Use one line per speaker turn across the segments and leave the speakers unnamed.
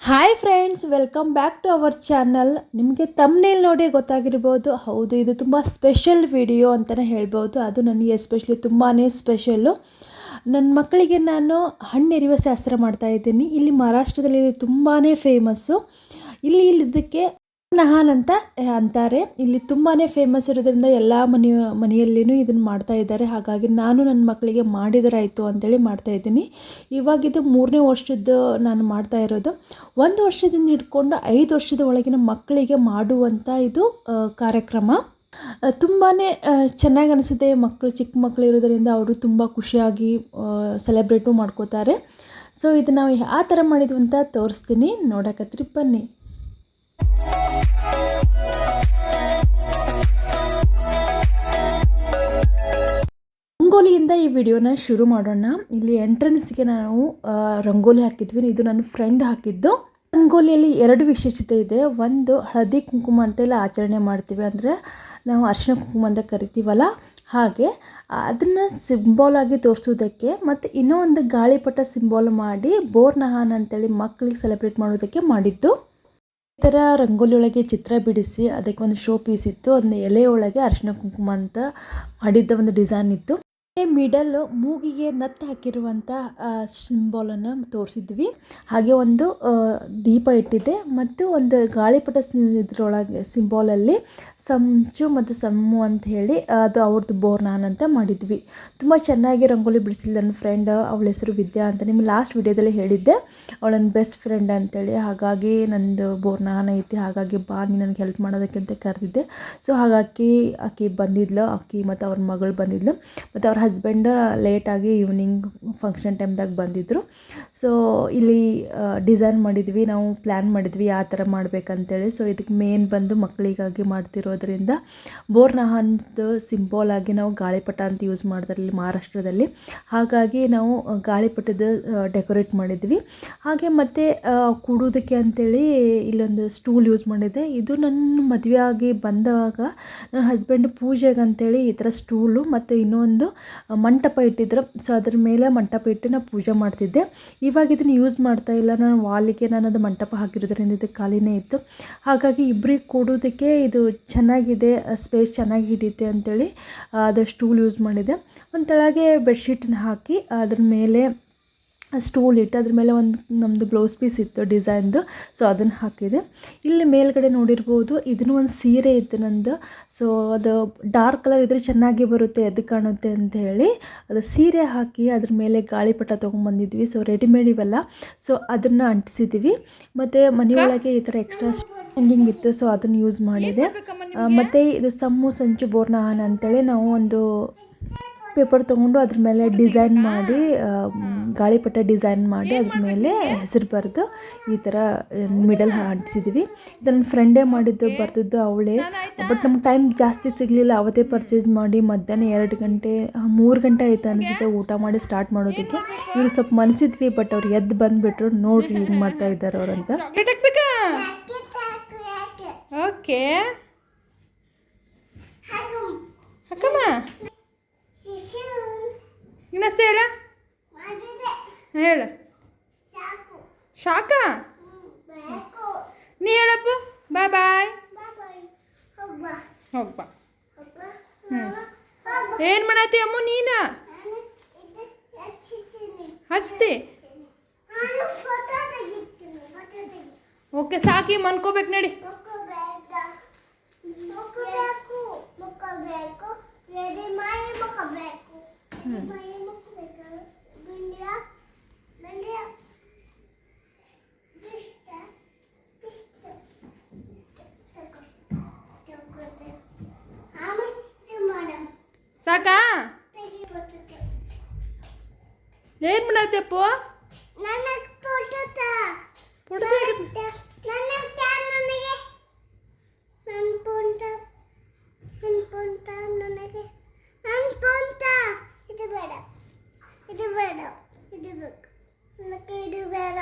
Hi friends welcome back to our channel ನಿಮಗೆ ತಮ್ಮನೇಲಿ ನೋಡಿ ಗೊತ್ತಾಗಿರ್ಬೋದು. ಹೌದು, ಇದು ತುಂಬ ಸ್ಪೆಷಲ್ ವಿಡಿಯೋ ಅಂತಲೇ ಹೇಳ್ಬೋದು. ಅದು ನನಗೆ ಎಸ್ಪೆಷಲಿ ತುಂಬಾ ಸ್ಪೆಷಲ್ಲು ನನ್ನ ಮಕ್ಕಳಿಗೆ ನಾನು ಹಣ್ಣೆರಿಯುವ ಶಾಸ್ತ್ರ ಮಾಡ್ತಾಯಿದ್ದೀನಿ ಇಲ್ಲಿ ಮಹಾರಾಷ್ಟ್ರದಲ್ಲಿ ಇದು ತುಂಬಾ ಫೇಮಸ್ಸು ಇಲ್ಲಿ ಇಲ್ಲಿದ್ದಕ್ಕೆ ನಹಾನ್ ಅಂತ ಅಂತಾರೆ. ಇಲ್ಲಿ ತುಂಬಾ ಫೇಮಸ್ ಇರೋದ್ರಿಂದ ಎಲ್ಲ ಮನೆಯ ಮನೆಯಲ್ಲಿಯೂ ಇದನ್ನು ಮಾಡ್ತಾ ಇದ್ದಾರೆ. ಹಾಗಾಗಿ ನಾನು ನನ್ನ ಮಕ್ಕಳಿಗೆ ಮಾಡಿದರಾಯಿತು ಅಂತೇಳಿ ಮಾಡ್ತಾ ಇದ್ದೀನಿ. ಇವಾಗ ಇದು ಮೂರನೇ ವರ್ಷದ್ದು ನಾನು ಮಾಡ್ತಾ ಇರೋದು. ಒಂದು ವರ್ಷದಿಂದ ಹಿಡ್ಕೊಂಡು ಐದು ವರ್ಷದ ಒಳಗಿನ ಮಕ್ಕಳಿಗೆ ಮಾಡುವಂಥ ಇದು ಕಾರ್ಯಕ್ರಮ. ತುಂಬಾ ಚೆನ್ನಾಗಿ ಅನಿಸುತ್ತೆ. ಮಕ್ಕಳು ಚಿಕ್ಕ ಮಕ್ಕಳು ಇರೋದರಿಂದ ಅವರು ತುಂಬ ಖುಷಿಯಾಗಿ ಸೆಲೆಬ್ರೇಟು ಮಾಡ್ಕೋತಾರೆ. ಸೊ ಇದು ನಾವು ಆ ಥರ ಮಾಡಿದ್ವಿ ಅಂತ ತೋರಿಸ್ತೀನಿ. ನೋಡಕತ್ರಿ, ಬನ್ನಿ. ರಂಗೋಲಿಯಿಂದ ಈ ವಿಡಿಯೋನ ಶುರು ಮಾಡೋಣ. ಇಲ್ಲಿ ಎಂಟ್ರೆನ್ಸ್ಗೆ ನಾವು ರಂಗೋಲಿ ಹಾಕಿದ್ವಿ. ಇದು ನನ್ನ ಫ್ರೆಂಡ್ ಹಾಕಿದ್ದು. ರಂಗೋಲಿಯಲ್ಲಿ ಎರಡು ವಿಶೇಷತೆ ಇದೆ. ಒಂದು ಹಳದಿ ಕುಂಕುಮ ಅಂತೆಲ್ಲ ಆಚರಣೆ ಮಾಡ್ತೀವಿ ಅಂದರೆ ನಾವು ಅರಿಶಿನ ಕುಂಕುಮ ಅಂತ ಕರಿತೀವಲ್ಲ, ಹಾಗೆ ಅದನ್ನು ಸಿಂಬಾಲ್ ಆಗಿ ತೋರಿಸೋದಕ್ಕೆ ಮತ್ತು ಇನ್ನೂ ಒಂದು ಗಾಳಿಪಟ ಸಿಂಬಾಲ್ ಮಾಡಿ ಬೋರ್ನಹಾನ್ ಅಂತೇಳಿ ಮಕ್ಕಳಿಗೆ ಸೆಲೆಬ್ರೇಟ್ ಮಾಡೋದಕ್ಕೆ ಮಾಡಿದ್ದು. ಈ ಥರ ರಂಗೋಲಿ ಒಳಗೆ ಚಿತ್ರ ಬಿಡಿಸಿ ಅದಕ್ಕೆ ಒಂದು ಶೋ ಪೀಸ್ ಇತ್ತು. ಅದನ್ನ ಎಲೆಯೊಳಗೆ ಅರಿಶಿನ ಕುಂಕುಮ ಅಂತ ಮಾಡಿದ್ದ ಒಂದು ಡಿಸೈನ್ ಇತ್ತು. ಮಿಡಲ್ ಮೂಗಿಗೆ ನತ್ತ ಹಾಕಿರುವಂಥ ಸಿಂಬಾಲನ್ನು ತೋರಿಸಿದ್ವಿ. ಹಾಗೆ ಒಂದು ದೀಪ ಇಟ್ಟಿದೆ. ಮತ್ತು ಒಂದು ಗಾಳಿಪಟ ಇದರೊಳಗೆ ಸಿಂಬಾಲಲ್ಲಿ ಸಂಚು ಮತ್ತು ಸಮ್ಮು ಅಂತ ಹೇಳಿ, ಅದು ಅವ್ರದ್ದು ಬೋರ್ನಾನ್ ಅಂತ ಮಾಡಿದ್ವಿ. ತುಂಬ ಚೆನ್ನಾಗಿ ರಂಗೋಲಿ ಬಿಡಿಸಿಲ್ಲ ನನ್ನ ಫ್ರೆಂಡ್ ಅವಳ ಹೆಸರು ವಿದ್ಯಾ ಅಂತ. ನಿಮ್ಮ ಲಾಸ್ಟ್ ವಿಡಿಯೋದಲ್ಲಿ ಹೇಳಿದ್ದೆ. ಅವಳ ಬೆಸ್ಟ್ ಫ್ರೆಂಡ್ ಅಂತೇಳಿ ಹಾಗಾಗಿ ನಂದು ಬೋರ್ನಾನ ಐತಿ. ಹಾಗಾಗಿ ಬಾ, ನೀ ನನಗೆ ಹೆಲ್ಪ್ ಮಾಡೋದಕ್ಕೆ ಅಂತ ಕರೆದಿದ್ದೆ. ಸೊ ಹಾಗಾಗಿ ಆಕೆ ಬಂದಿದ್ಲು. ಆಕೆ ಮತ್ತು ಅವ್ರ ಮಗಳು ಬಂದಿದ್ಲು. ಮತ್ತು ಅವ್ರ ಹಸ್ಬೆಂಡ್ ಲೇಟಾಗಿ ಈವ್ನಿಂಗ್ ಫಂಕ್ಷನ್ ಟೈಮ್ದಾಗ ಬಂದಿದ್ದರು ಸೊ ಇಲ್ಲಿ ಡಿಸೈನ್ ಮಾಡಿದ್ವಿ, ನಾವು ಪ್ಲ್ಯಾನ್ ಮಾಡಿದ್ವಿ ಯಾವ ಥರ ಮಾಡ್ಬೇಕಂತೇಳಿ. ಸೊ ಇದಕ್ಕೆ ಮೇನ್ ಬಂದು ಮಕ್ಕಳಿಗಾಗಿ ಮಾಡ್ತಿರೋದ್ರಿಂದ ಬೋರ್ನಹನ್ದು ಸಿಂಪಲ್ ಆಗಿ ನಾವು ಗಾಳಿಪಟ ಅಂತ ಯೂಸ್ ಮಾಡ್ತಾರೆ ಇಲ್ಲಿ ಮಹಾರಾಷ್ಟ್ರದಲ್ಲಿ. ಹಾಗಾಗಿ ನಾವು ಗಾಳಿಪಟದ ಡೆಕೋರೇಟ್ ಮಾಡಿದ್ವಿ. ಹಾಗೆ ಮತ್ತು ಕೂಡೋದಕ್ಕೆ ಅಂತೇಳಿ ಇಲ್ಲೊಂದು ಸ್ಟೂಲ್ ಯೂಸ್ ಮಾಡಿದ್ದೆ ಇದು ನನ್ನ ಮದುವೆ ಆಗಿ ಬಂದಾಗ ನನ್ನ ಹಸ್ಬೆಂಡ್ ಪೂಜೆಗೆ ಅಂತೇಳಿ ಈ ಥರ ಸ್ಟೂಲು ಮತ್ತು ಇನ್ನೊಂದು ಮಂಟಪ ಇಟ್ಟಿದ್ರು. ಸೊ ಅದ್ರ ಮೇಲೆ ಮಂಟಪ ಇಟ್ಟು ನಾನು ಪೂಜೆ ಮಾಡ್ತಿದ್ದೆ. ಇವಾಗ ಇದನ್ನು ಯೂಸ್ ಮಾಡ್ತಾ ಇಲ್ಲ. ನಾನು ವಾಲಿಗೆ ನಾನು ಅದು ಮಂಟಪ ಹಾಕಿರೋದ್ರಿಂದ ಇದು ಖಾಲಿನೇ ಇತ್ತು. ಹಾಗಾಗಿ ಇಬ್ಬರಿಗೆ ಕೊಡೋದಕ್ಕೆ ಇದು ಚೆನ್ನಾಗಿದೆ ಸ್ಪೇಸ್ ಚೆನ್ನಾಗಿ ಹಿಡಿಯುತ್ತೆ ಅಂತೇಳಿ ಆ, ಅದು ಸ್ಟೂಲ್ ಯೂಸ್ ಮಾಡಿದೆ. ಒಂದು ತೆಳಗೆ ಬೆಡ್ಶೀಟನ್ನು ಹಾಕಿ ಅದ್ರ ಮೇಲೆ ಸ್ಟೂಲ್ ಇಟ್ಟು ಅದ್ರ ಮೇಲೆ ಒಂದು ನಮ್ಮದು ಬ್ಲೌಸ್ ಪೀಸ್ ಇತ್ತು ಡಿಸೈನ್ದು ಸೊ ಅದನ್ನು ಹಾಕಿದೆ. ಇಲ್ಲಿ ಮೇಲ್ಗಡೆ ನೋಡಿರ್ಬೋದು ಇದನ್ನು ಒಂದು ಸೀರೆ ಇತ್ತು ನಂದು. ಸೊ ಅದು ಡಾರ್ಕ್ ಕಲರ್ ಇದ್ರೆ ಚೆನ್ನಾಗಿ ಬರುತ್ತೆ ಎದ್ದು ಕಾಣುತ್ತೆ ಅಂತ ಹೇಳಿ. ಅದು ಸೀರೆ ಹಾಕಿ ಅದ್ರ ಮೇಲೆ ಗಾಳಿಪಟ ತೊಗೊಂಬಂದಿದ್ವಿ. ಸೊ ರೆಡಿಮೇಡ್ ಇವೆಲ್ಲ. ಸೊ ಅದನ್ನು ಅಂಟಿಸಿದ್ವಿ. ಮತ್ತು ಮನೆಯೊಳಗೆ ಈ ಥರ ಎಕ್ಸ್ಟ್ರಾ ಹ್ಯಾಂಗಿಂಗ್ ಇತ್ತು. ಸೊ ಅದನ್ನು ಯೂಸ್ ಮಾಡಿದೆ. ಮತ್ತು ಇದು ಸಮ್ಮು ಸಂಚು ಬೋರ್ನಹಾನ್ ಅಂತೇಳಿ ನಾವು ಒಂದು ಪೇಪರ್ ತೊಗೊಂಡು ಅದ್ರ ಮೇಲೆ ಡಿಸೈನ್ ಮಾಡಿ ಗಾಳಿಪಟ ಡಿಸೈನ್ ಮಾಡಿ ಅದ್ರ ಮೇಲೆ ಹೆಸರು ಬರೆದು ಈ ಥರ ಮಿಡಲ್ ಅಂಟಿಸಿದ್ವಿ. ನನ್ನ ಫ್ರೆಂಡೇ ಮಾಡಿದ್ದು ಬರ್ತಿದ್ದು ಅವಳೇ. ಬಟ್ ನಮ್ಗೆ ಟೈಮ್ ಜಾಸ್ತಿ ಸಿಗಲಿಲ್ಲ. ಅವತ್ತೇ ಪರ್ಚೇಸ್ ಮಾಡಿ ಮಧ್ಯಾಹ್ನ ಎರಡು ಗಂಟೆ ಮೂರು ಗಂಟೆ ಆಯ್ತು ಅನಿಸುತ್ತೆ ಊಟ ಮಾಡಿ ಸ್ಟಾರ್ಟ್ ಮಾಡೋದಕ್ಕೆ. ಇವ್ರು ಸ್ವಲ್ಪ ಮನಸಿದ್ವಿ ಬಟ್ ಅವ್ರು ಎದ್ದು ಬಂದುಬಿಟ್ರು. ನೋಡ್ರಿ ಹಿಂಗೆ ಮಾಡ್ತಾ ಇದ್ದಾರೆ ಅವ್ರಂತ
ಓಕೆ ಇನ್ನಷ್ಟೇ ಹೇಳ. ಹೇಳು. ಶಾಖ ನೀ ಹೇಳಪ್ಪ. ಬಾಯ್. ಬಾಯ್. ಹೋಗ್ಬಾ ಹ್ಞೂ ಏನು ಮಾಡತ್ತಿ ಅಮ್ಮ ನೀನು? ಹಚ್ತಿ? ಓಕೆ ಸಾಕಿ ಮನ್ಕೋಬೇಕು ನಡಿ. ಸಾಕಾ? ಏನು ಮಾಡತ್ತಪ್ಪ? ಫೋಟೋ
ಇದು ಬೇಡ ಇದು ಬೇಡ ಇದು ಬೇಕು ನನಗೆ ಇದು ಬೇಡ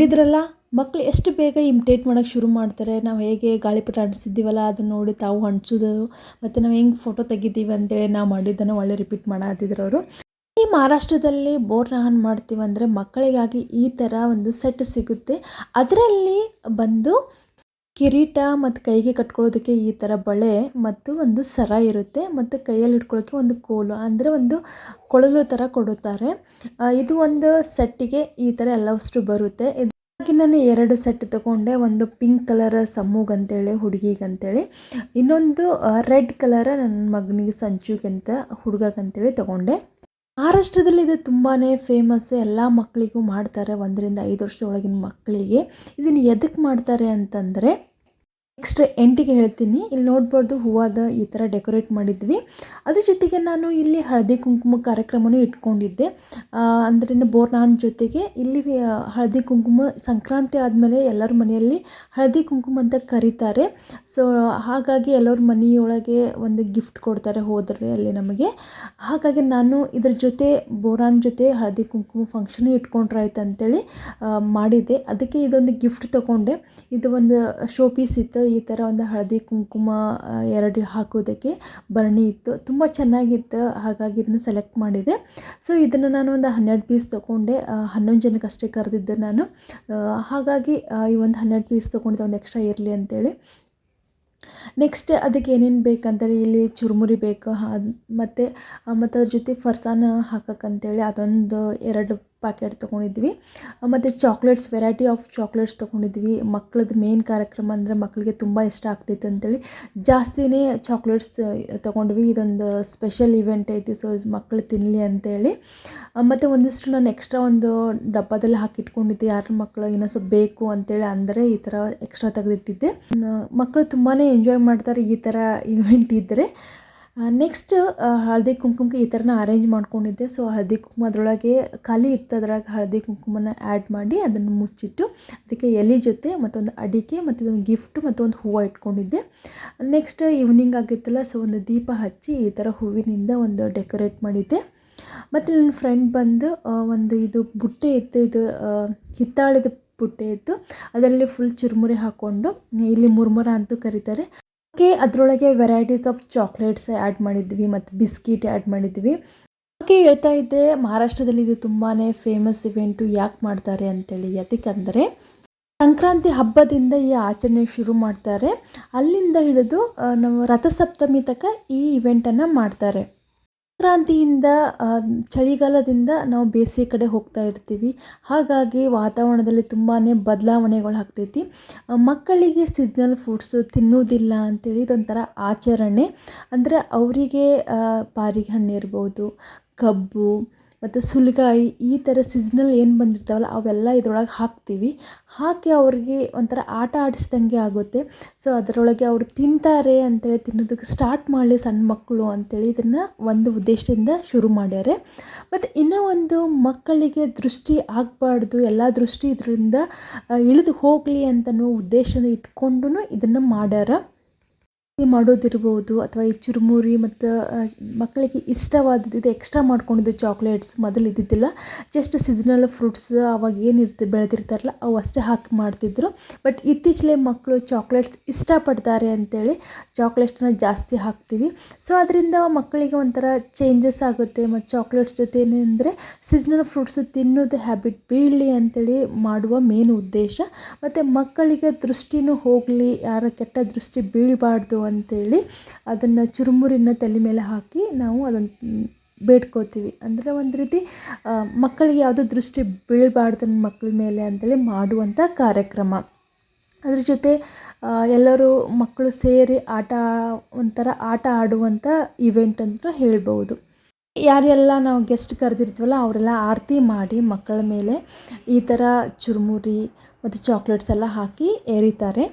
ನೋಡಿದ್ರಲ್ಲ ಮಕ್ಕಳು ಎಷ್ಟು ಬೇಗ ಇಮಿಟೇಟ್ ಮಾಡೋಕ್ಕೆ ಶುರು ಮಾಡ್ತಾರೆ. ನಾವು ಹೇಗೆ ಗಾಳಿಪಟ ಅಂಟಿಸಿದ್ದೀವಲ್ಲ, ಅದನ್ನ ನೋಡಿ ತಾವು ಅಂಟಿಸೋದು ಮತ್ತು ನಾವು ಹೆಂಗೆ ಫೋಟೋ ತೆಗಿತೀವಿ ಅಂತೇಳಿ ನಾವು ಮಾಡಿದ್ದನ್ನು ಒಳ್ಳೆ ರಿಪೀಟ್ ಮಾಡತ್ತಿದ್ರು ಅವರು. ಈ ಮಹಾರಾಷ್ಟ್ರದಲ್ಲಿ ಬೋರ್ನಹನ್ ಆನ್ ಮಾಡ್ತೀವಂದರೆ ಮಕ್ಕಳಿಗಾಗಿ ಈ ಥರ ಒಂದು ಸೆಟ್ ಸಿಗುತ್ತೆ. ಅದರಲ್ಲಿ ಬಂದು ಕಿರೀಟ ಮತ್ತು ಕೈಗೆ ಕಟ್ಕೊಳ್ಳೋದಕ್ಕೆ ಈ ಥರ ಬಳೆ ಮತ್ತು ಒಂದು ಸರ ಇರುತ್ತೆ. ಮತ್ತು ಕೈಯಲ್ಲಿ ಇಟ್ಕೊಳ್ಳೋಕ್ಕೆ ಒಂದು ಕೋಲು ಅಂದರೆ ಒಂದು ಕೊಳಲು ಥರ ಕೊಡುತ್ತಾರೆ. ಇದು ಒಂದು ಸೆಟ್ಟಿಗೆ ಈ ಥರ ಎಲ್ಲವಷ್ಟು ಬರುತ್ತೆ. ಇದಕ್ಕೆ ನಾನು ಎರಡು ಸೆಟ್ ತೊಗೊಂಡೆ. ಒಂದು ಪಿಂಕ್ ಕಲರ್ ಸಮ್ಮೂಗಂತೇಳಿ ಹುಡುಗಿಗಂತೇಳಿ ಇನ್ನೊಂದು ರೆಡ್ ಕಲರ ನನ್ನ ಮಗನಿಗೆ ಸಂಚುಗಂತ ಹುಡುಗಕ್ಕಂತೇಳಿ ತೊಗೊಂಡೆ. ಮಹಾರಾಷ್ಟ್ರದಲ್ಲಿ ಇದು ತುಂಬಾ ಫೇಮಸ್ ಎಲ್ಲ ಮಕ್ಕಳಿಗೂ ಮಾಡ್ತಾರೆ ಒಂದರಿಂದ ಐದು ವರ್ಷದೊಳಗಿನ ಮಕ್ಕಳಿಗೆ ಇದನ್ನು ಎದಕ್ಕೆ ಮಾಡ್ತಾರೆ ಅಂತಂದರೆ ನೆಕ್ಸ್ಟ್ ಎಂಟಿಗೆ ಹೇಳ್ತೀನಿ. ಇಲ್ಲಿ ನೋಡ್ಬಾರ್ದು ಹೂವಾದ ಈ ಥರ ಡೆಕೋರೇಟ್ ಮಾಡಿದ್ವಿ. ಅದ್ರ ಜೊತೆಗೆ ನಾನು ಇಲ್ಲಿ ಹಳದಿ ಕುಂಕುಮ ಕಾರ್ಯಕ್ರಮನೂ ಇಟ್ಕೊಂಡಿದ್ದೆ. ಅಂದರೆ ಬೋರ್ನಾನ್ ಜೊತೆಗೆ ಇಲ್ಲಿ ಹಳದಿ ಕುಂಕುಮ ಸಂಕ್ರಾಂತಿ ಆದಮೇಲೆ ಎಲ್ಲರ ಮನೆಯಲ್ಲಿ ಹಳದಿ ಕುಂಕುಮ ಅಂತ ಕರೀತಾರೆ. ಸೊ ಹಾಗಾಗಿ ಎಲ್ಲರ ಮನೆಯೊಳಗೆ ಒಂದು ಗಿಫ್ಟ್ ಕೊಡ್ತಾರೆ ಹೋದರೆ ಅಲ್ಲಿ ನಮಗೆ. ಹಾಗಾಗಿ ನಾನು ಇದ್ರ ಜೊತೆ ಬೋರಾನ್ ಜೊತೆ ಹಳದಿ ಕುಂಕುಮ ಫಂಕ್ಷನ್ ಇಟ್ಕೊಂಡ್ರಾಯ್ತು ಅಂತೇಳಿ ಆ, ಮಾಡಿದ್ದೆ. ಅದಕ್ಕೆ ಇದೊಂದು ಗಿಫ್ಟ್ ತೊಗೊಂಡೆ. ಇದು ಒಂದು ಶೋ ಪೀಸ್ ಇತ್ತು. ಈ ಥರ ಒಂದು ಹಳದಿ ಕುಂಕುಮ ಎರಡು ಹಾಕೋದಕ್ಕೆ ಭರಣಿ ಇತ್ತು. ತುಂಬ ಚೆನ್ನಾಗಿತ್ತು, ಹಾಗಾಗಿ ಇದನ್ನು ಸೆಲೆಕ್ಟ್ ಮಾಡಿದೆ. ಸೊ ಇದನ್ನು ನಾನು ಒಂದು ಹನ್ನೆರಡು ಪೀಸ್ ತೊಗೊಂಡೆ. ಹನ್ನೊಂದು ಜನಕ್ಕೆ ಅಷ್ಟೇ ಕರೆದಿದ್ದೆ ನಾನು. ಹಾಗಾಗಿ ಈ ಒಂದು ಹನ್ನೆರಡು ಪೀಸ್ ತೊಗೊಂಡಿದ್ದೆ ಒಂದು ಎಕ್ಸ್ಟ್ರಾ ಇರಲಿ ಅಂತೇಳಿ. ನೆಕ್ಸ್ಟ್ ಅದಕ್ಕೆ ಏನೇನು ಬೇಕಂತೇಳಿ, ಇಲ್ಲಿ ಚುರುಮುರಿ ಬೇಕು ಮತ್ತು ಮತ್ತು ಅದ್ರ ಜೊತೆ ಫರ್ಸಾನ ಹಾಕಕ್ಕಂತೇಳಿ ಅದೊಂದು ಎರಡು ಪ್ಯಾಕೆಟ್ ತೊಗೊಂಡಿದ್ವಿ. ಮತ್ತು ಚಾಕ್ಲೇಟ್ಸ್ ವೆರೈಟಿ ಆಫ್ ಚಾಕ್ಲೇಟ್ಸ್ ತೊಗೊಂಡಿದ್ವಿ. ಮಕ್ಳದ್ದು ಮೇನ್ ಕಾರ್ಯಕ್ರಮ ಅಂದರೆ ಮಕ್ಕಳಿಗೆ ತುಂಬ ಇಷ್ಟ ಆಗ್ತೈತೆ ಅಂತೇಳಿ ಜಾಸ್ತಿನೇ ಚಾಕ್ಲೇಟ್ಸ್ ತೊಗೊಂಡ್ವಿ. ಇದೊಂದು ಸ್ಪೆಷಲ್ ಇವೆಂಟ್ ಐತಿ ಸೊ ಮಕ್ಕಳು ತಿನ್ನಲಿ ಅಂತೇಳಿ. ಮತ್ತು ಒಂದಿಷ್ಟು ನಾನು ಎಕ್ಸ್ಟ್ರಾ ಒಂದು ಡಬ್ಬದಲ್ಲಿ ಹಾಕಿಟ್ಕೊಂಡಿದ್ದೆ. ಯಾರ ಮಕ್ಕಳು ಏನೋ ಸ್ವಲ್ಪ ಬೇಕು ಅಂತೇಳಿ ಅಂದರೆ ಈ ಥರ ಎಕ್ಸ್ಟ್ರಾ ತೆಗೆದಿಟ್ಟಿದ್ದೆ. ಮಕ್ಕಳು ತುಂಬಾ ಎಂಜಾಯ್ ಮಾಡ್ತಾರೆ ಈ ಥರ ಇವೆಂಟ್ ಇದ್ದರೆ. ನೆಕ್ಸ್ಟ್ ಹಳದಿ ಕುಂಕುಮಕ್ಕೆ ಈ ಥರನ ಅರೇಂಜ್ ಮಾಡ್ಕೊಂಡಿದ್ದೆ. ಸೊ ಹಳದಿ ಕುಂಕುಮ ಅದರೊಳಗೆ ಖಾಲಿ ಇತ್ತು, ಅದ್ರಾಗ ಹಳದಿ ಕುಂಕುಮನ ಆ್ಯಡ್ ಮಾಡಿ ಅದನ್ನು ಮುಚ್ಚಿಟ್ಟು ಅದಕ್ಕೆ ಎಲೆ ಜೊತೆ ಮತ್ತೊಂದು ಅಡಿಕೆ ಮತ್ತು ಒಂದು ಗಿಫ್ಟ್ ಮತ್ತು ಒಂದು ಹೂವು ಇಟ್ಕೊಂಡಿದ್ದೆ. ನೆಕ್ಸ್ಟ್ ಈವ್ನಿಂಗ್ ಆಗಿತ್ತಲ್ಲ ಸೊ ಒಂದು ದೀಪ ಹಚ್ಚಿ ಈ ಥರ ಹೂವಿನಿಂದ ಒಂದು ಡೆಕೋರೇಟ್ ಮಾಡಿದ್ದೆ. ಮತ್ತು ನನ್ನ ಫ್ರೆಂಡ್ ಬಂದು ಒಂದು ಇದು ಬುಟ್ಟೆ ಇತ್ತು, ಇದು ಹಿತ್ತಾಳದ ಬುಟ್ಟೆ ಇತ್ತು. ಅದರಲ್ಲಿ ಫುಲ್ ಚುರುಮುರಿ ಹಾಕ್ಕೊಂಡು ಇಲ್ಲಿ ಮುರ್ಮುರ ಅಂತೂ ಕರೀತಾರೆ. ಹಾಗೆ ಅದರೊಳಗೆ ವೆರೈಟೀಸ್ ಆಫ್ ಚಾಕ್ಲೇಟ್ಸ್ ಆ್ಯಡ್ ಮಾಡಿದ್ವಿ ಮತ್ತು ಬಿಸ್ಕಿಟ್ ಆ್ಯಡ್ ಮಾಡಿದ್ವಿ. ಹಾಗೆ ಹೇಳ್ತಾ ಇದ್ದೆ, ಮಹಾರಾಷ್ಟ್ರದಲ್ಲಿ ಇದು ತುಂಬಾ ಫೇಮಸ್ ಇವೆಂಟು ಯಾಕೆ ಮಾಡ್ತಾರೆ ಅಂತೇಳಿ ಯಾಕಂದರೆ ಸಂಕ್ರಾಂತಿ ಹಬ್ಬದಿಂದ ಈ ಆಚರಣೆ ಶುರು ಮಾಡ್ತಾರೆ. ಅಲ್ಲಿಂದ ಹಿಡಿದು ನಮ್ಮ ರಥಸಪ್ತಮಿ ತನಕ ಈ ಇವೆಂಟನ್ನು ಮಾಡ್ತಾರೆ. ಸಂಕ್ರಾಂತಿಯಿಂದ ಚಳಿಗಾಲದಿಂದ ನಾವು ಬೇಸಿಗೆ ಕಡೆ ಹೋಗ್ತಾ ಇರ್ತೀವಿ. ಹಾಗಾಗಿ ವಾತಾವರಣದಲ್ಲಿ ತುಂಬಾ ಬದಲಾವಣೆಗಳು ಆಗ್ತೈತಿ. ಮಕ್ಕಳಿಗೆ ಸೀಸ್ನಲ್ ಫುಡ್ಸು ತಿನ್ನೋದಿಲ್ಲ ಅಂತೇಳಿ ಇದೊಂಥರ ಆಚರಣೆ. ಅಂದರೆ ಅವರಿಗೆ ಪಾರಿಗೆ ಹಣ್ಣು ಇರ್ಬೋದು, ಕಬ್ಬು ಮತ್ತು ಸುಲಿಗಾಯಿ ಈ ಥರ ಸೀಸ್ನಲ್ ಏನು ಬಂದಿರ್ತಾವಲ್ಲ, ಅವೆಲ್ಲ ಇದ್ರೊಳಗೆ ಹಾಕ್ತೀವಿ. ಹಾಕಿ ಅವ್ರಿಗೆ ಒಂಥರ ಆಟ ಆಡಿಸ್ದಂಗೆ ಆಗುತ್ತೆ. ಸೊ ಅದರೊಳಗೆ ಅವರು ತಿಂತಾರೆ ಅಂತೇಳಿ ತಿನ್ನೋದಕ್ಕೆ ಸ್ಟಾರ್ಟ್ ಮಾಡಲಿ ಸಣ್ಣ ಮಕ್ಕಳು ಅಂತೇಳಿ ಇದನ್ನು ಒಂದು ಉದ್ದೇಶದಿಂದ ಶುರು ಮಾಡ್ಯಾರೆ. ಮತ್ತು ಇನ್ನೂ ಒಂದು ಮಕ್ಕಳಿಗೆ ದೃಷ್ಟಿ ಆಗಬಾರ್ದು, ಎಲ್ಲ ದೃಷ್ಟಿ ಇದರಿಂದ ಇಳಿದು ಹೋಗಲಿ ಅಂತನೋ ಉದ್ದೇಶನ ಇಟ್ಕೊಂಡು ಇದನ್ನು ಮಾಡ್ಯಾರ. ಮಾಡೋದಿರ್ಬೋದು ಅಥವಾ ಈ ಚುರುಮುರಿ ಮತ್ತು ಮಕ್ಕಳಿಗೆ ಇಷ್ಟವಾದದ್ದು ಇದು ಎಕ್ಸ್ಟ್ರಾ ಮಾಡ್ಕೊಂಡಿದ್ದು ಚಾಕ್ಲೇಟ್ಸ್ ಮೊದಲು ಇದ್ದಿದ್ದಿಲ್ಲ. ಜಸ್ಟ್ ಸೀಸನಲ್ ಫ್ರೂಟ್ಸ್ ಅವಾಗ ಏನಿರ್ತದೆ ಬೆಳೆದಿರ್ತಾರಲ್ಲ ಅವು ಅಷ್ಟೇ ಹಾಕಿ ಮಾಡ್ತಿದ್ರು. ಬಟ್ ಇತ್ತೀಚಿಗೆ ಮಕ್ಕಳು ಚಾಕ್ಲೇಟ್ಸ್ ಇಷ್ಟಪಡ್ತಾರೆ ಅಂತೇಳಿ ಚಾಕ್ಲೇಟ್ಸ್ನ ಜಾಸ್ತಿ ಹಾಕ್ತೀವಿ. ಸೊ ಅದರಿಂದ ಮಕ್ಕಳಿಗೆ ಒಂಥರ ಚೇಂಜಸ್ ಆಗುತ್ತೆ. ಮತ್ತು ಚಾಕ್ಲೇಟ್ಸ್ ಜೊತೆ ಏನಂದರೆ ಸೀಸನಲ್ ಫ್ರೂಟ್ಸು ತಿನ್ನೋದು ಹ್ಯಾಬಿಟ್ ಬೀಳಲಿ ಅಂತೇಳಿ ಮಾಡುವ ಮೇನ್ ಉದ್ದೇಶ. ಮತ್ತು ಮಕ್ಕಳಿಗೆ ದೃಷ್ಟಿನೂ ಹೋಗಲಿ, ಯಾರ ಕೆಟ್ಟ ದೃಷ್ಟಿ ಬೀಳಬಾರ್ದು ಅಂತೇಳಿ ಅದನ್ನು ಚುರುಮುರಿನ ತಲೆ ಮೇಲೆ ಹಾಕಿ ನಾವು ಅದನ್ನು ಬೇಡ್ಕೋತೀವಿ. ಅಂದರೆ ಒಂದು ರೀತಿ ಮಕ್ಕಳಿಗೆ ಯಾವುದೋ ದೃಷ್ಟಿ ಬೀಳಬಾರ್ದು ನನ್ನ ಮಕ್ಕಳ ಮೇಲೆ ಅಂತೇಳಿ ಮಾಡುವಂಥ ಕಾರ್ಯಕ್ರಮ. ಅದ್ರ ಜೊತೆ ಎಲ್ಲರೂ ಮಕ್ಕಳು ಸೇರಿ ಆಟ, ಒಂಥರ ಆಟ ಆಡುವಂಥ ಇವೆಂಟ್ ಅಂತ ಹೇಳ್ಬೋದು ಯಾರೆಲ್ಲ ನಾವು ಗೆಸ್ಟ್ ಕರೆದಿರ್ತೀವಲ್ಲ ಅವರೆಲ್ಲ ಆರತಿ ಮಾಡಿ ಮಕ್ಕಳ ಮೇಲೆ ಈ ಥರ ಚುರುಮುರಿ ಮತ್ತು ಚಾಕ್ಲೇಟ್ಸ್ ಎಲ್ಲ ಹಾಕಿ ಮತ್ತು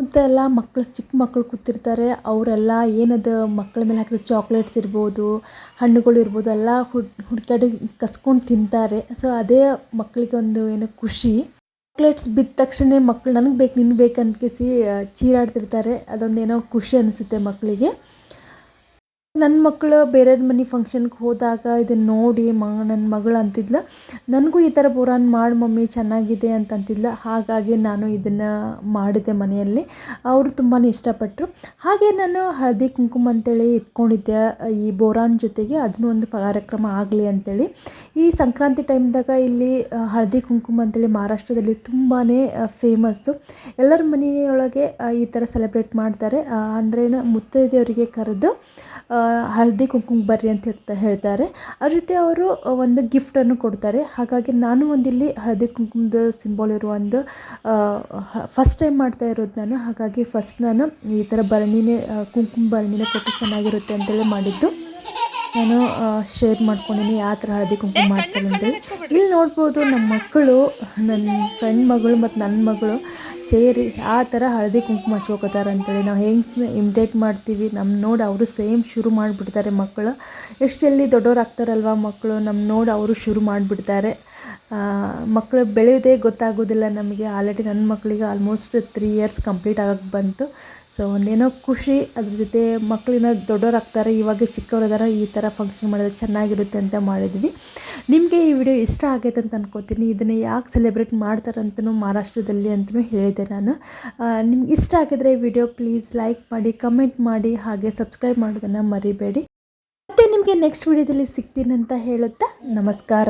ಎಲ್ಲ ಮಕ್ಕಳು ಚಿಕ್ಕ ಮಕ್ಕಳು ಕೂತಿರ್ತಾರೆ. ಅವರೆಲ್ಲ ಏನದು ಮಕ್ಕಳ ಮೇಲೆ ಹಾಕಿದ ಚಾಕ್ಲೇಟ್ಸ್ ಇರ್ಬೋದು, ಹಣ್ಣುಗಳು ಇರ್ಬೋದು, ಎಲ್ಲ ಹುಡ್ ಹುಡ್ಕಾಡಿ ಕಸ್ಕೊಂಡು ತಿಂತಾರೆ. ಸೊ ಅದೇ ಮಕ್ಕಳಿಗೆ ಒಂದು ಏನೋ ಖುಷಿ. ಚಾಕ್ಲೇಟ್ಸ್ ಬಿದ್ದ ತಕ್ಷಣ ಮಕ್ಕಳು ನನಗೆ ಬೇಕು, ನಿನ್ಗೆ ಬೇಕು ಅನ್ಕಿಸಿ ಚೀರಾಡ್ತಿರ್ತಾರೆ. ಅದೊಂದು ಏನೋ ಖುಷಿ ಅನಿಸುತ್ತೆ ಮಕ್ಕಳಿಗೆ ನನ್ನ ಮಕ್ಕಳು ಬೇರೆಯವ್ರ ಮನೆ ಫಂಕ್ಷನ್ಗೆ ಹೋದಾಗ ಇದನ್ನು ನೋಡಿ, ಮ ನನ್ನ ಮಗಳು ಅಂತಿದ್ಲು. ನನಗೂ ಈ ಥರ ಬೋರಾನ್ ಮಾಡಿ ಮಮ್ಮಿ, ಚೆನ್ನಾಗಿದೆ ಅಂತ ಅಂತಿದ್ಲು ಹಾಗಾಗಿ ನಾನು ಇದನ್ನು ಮಾಡಿದೆ ಮನೆಯಲ್ಲಿ. ಅವರು ತುಂಬಾ ಇಷ್ಟಪಟ್ಟರು ಹಾಗೆ ನಾನು ಹಳದಿ ಕುಂಕುಮ ಅಂತೇಳಿ ಇಟ್ಕೊಂಡಿದ್ದೆ, ಈ ಬೋರಾನ್ ಜೊತೆಗೆ ಅದನ್ನೂ ಒಂದು ಕಾರ್ಯಕ್ರಮ ಆಗಲಿ ಅಂತೇಳಿ. ಈ ಸಂಕ್ರಾಂತಿ ಟೈಮ್ದಾಗ ಇಲ್ಲಿ ಹಳದಿ ಕುಂಕುಮ ಅಂತೇಳಿ ಮಹಾರಾಷ್ಟ್ರದಲ್ಲಿ ತುಂಬಾ ಫೇಮಸ್ಸು ಎಲ್ಲರ ಮನೆಯೊಳಗೆ ಈ ಥರ ಸೆಲೆಬ್ರೇಟ್ ಮಾಡ್ತಾರೆ. ಅಂದ್ರೇನು ಮುತ್ತೈದೆಯವರಿಗೆ ಕರೆದು ಹಳದಿ ಕುಂಕುಮ ಬರ್ರಿ ಅಂತ ಹೇಳ್ತಾ ಹೇಳ್ತಾರೆ. ಅದ್ರ ಜೊತೆ ಅವರು ಒಂದು ಗಿಫ್ಟನ್ನು ಕೊಡ್ತಾರೆ. ಹಾಗಾಗಿ ನಾನು ಒಂದಿಲ್ಲಿ ಹಳದಿ ಕುಂಕುಮದ ಸಿಂಬಲ್ ಇರುವ ಒಂದು ಫಸ್ಟ್ ಟೈಮ್ ಮಾಡ್ತಾ ಇರೋದು ನಾನು. ಹಾಗಾಗಿ ಫಸ್ಟ್ ನಾನು ಈ ಥರ ಭರಣಿನೇ ಕುಂಕುಮ ಭರಣಿನೇ ಕೊಟ್ಟು ಚೆನ್ನಾಗಿರುತ್ತೆ ಅಂತೇಳಿ ಮಾಡಿದ್ದು. ನಾನು ಶೇರ್ ಮಾಡ್ಕೊಂಡಿನಿ. ಯಾವ ಥರ ಹಳದಿ ಕುಂಕುಮ ಮಾಡ್ತಾರೆ ಅಂತೇಳಿ ಇಲ್ಲಿ ನೋಡ್ಬೋದು ನಮ್ಮ ಮಕ್ಕಳು ನನ್ನ ಫ್ರೆಂಡ್ ಮಗಳು ಮತ್ತು ನನ್ನ ಮಗಳು ಸೇರಿ ಆ ಥರ ಹಳದಿ ಕುಂಕುಮ ಹಚ್ಕೋತಾರೆ ಅಂತೇಳಿ. ನಾವು ಹೆಂಗೆ ಇಮಿಟೇಟ್ ಮಾಡ್ತೀವಿ ನಮ್ಮ ನೋಡಿ ಅವರು ಸೇಮ್ ಶುರು ಮಾಡಿಬಿಡ್ತಾರೆ ಮಕ್ಕಳು. ಎಷ್ಟು ಜಲ್ದಿ ದೊಡ್ಡವ್ರು ಆಗ್ತಾರಲ್ವ ಮಕ್ಕಳು ನಮ್ಮ ನೋಡಿ ಅವರು ಶುರು ಮಾಡಿಬಿಡ್ತಾರೆ. ಮಕ್ಕಳು ಬೆಳೆಯೋದೇ ಗೊತ್ತಾಗೋದಿಲ್ಲ ನಮಗೆ. ಆಲ್ರೆಡಿ ನನ್ನ ಮಕ್ಕಳಿಗೆ ಆಲ್ಮೋಸ್ಟ್ ತ್ರೀ ಇಯರ್ಸ್ ಕಂಪ್ಲೀಟ್ ಆಗಕ್ಕೆ ಬಂತು. ಸೊ ಒಂದೇನೋ ಖುಷಿ, ಅದ್ರ ಜೊತೆ ಮಕ್ಕಳಿನ ದೊಡ್ಡವರಾಗ್ತಾರೆ, ಇವಾಗ ಚಿಕ್ಕವರಿದ್ದಾರೆ ಈ ಥರ ಫಂಕ್ಷನ್ ಮಾಡಿದ್ರೆ ಚೆನ್ನಾಗಿರುತ್ತೆ ಅಂತ ಮಾಡಿದ್ವಿ. ನಿಮಗೆ ಈ ವಿಡಿಯೋ ಇಷ್ಟ ಆಗೈತೆ ಅಂತ ಅನ್ಕೋತೀನಿ. ಇದನ್ನು ಯಾಕೆ ಸೆಲೆಬ್ರೇಟ್ ಮಾಡ್ತಾರೆ ಅಂತಲೂ ಮಹಾರಾಷ್ಟ್ರದಲ್ಲಿ ಅಂತಲೂ ಹೇಳಿದೆ ನಾನು. ನಿಮ್ಗೆ ಇಷ್ಟ ಆಗಿದ್ರೆ ಈ ವಿಡಿಯೋ ಪ್ಲೀಸ್ ಲೈಕ್ ಮಾಡಿ ಕಮೆಂಟ್ ಮಾಡಿ, ಹಾಗೆ ಸಬ್ಸ್ಕ್ರೈಬ್ ಮಾಡೋದನ್ನು ಮರಿಬೇಡಿ. ಮತ್ತು ನಿಮಗೆ ನೆಕ್ಸ್ಟ್ ವಿಡಿಯೋದಲ್ಲಿ ಸಿಗ್ತೀನಿ ಅಂತ ಹೇಳುತ್ತಾ, ನಮಸ್ಕಾರ.